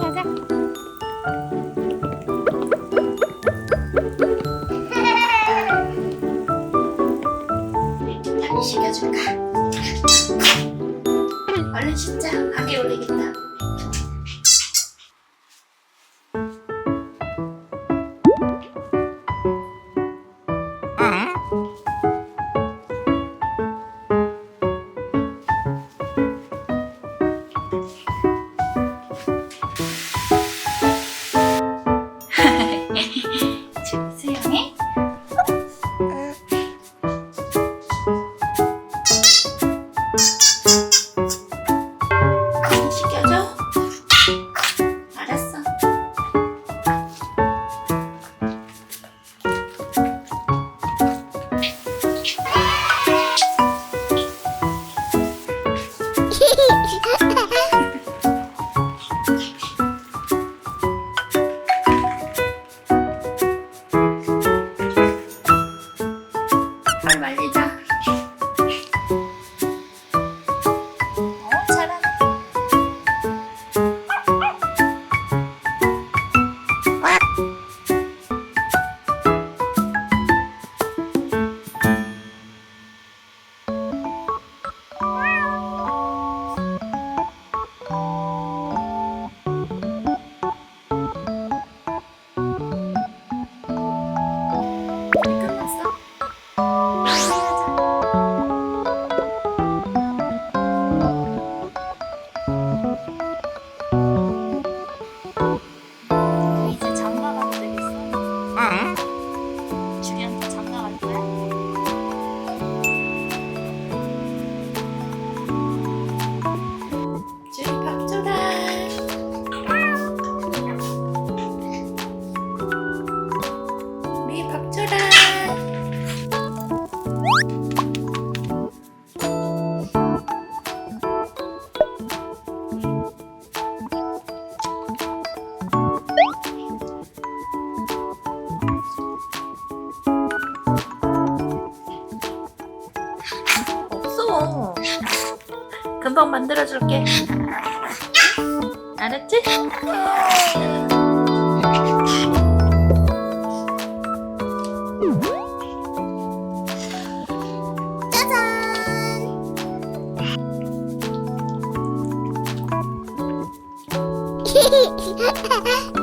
가자. 빨리 시켜줄까? 얼른 씻자. 감기 올리겠다. 금방 만들어줄게. 알았지? 짜잔!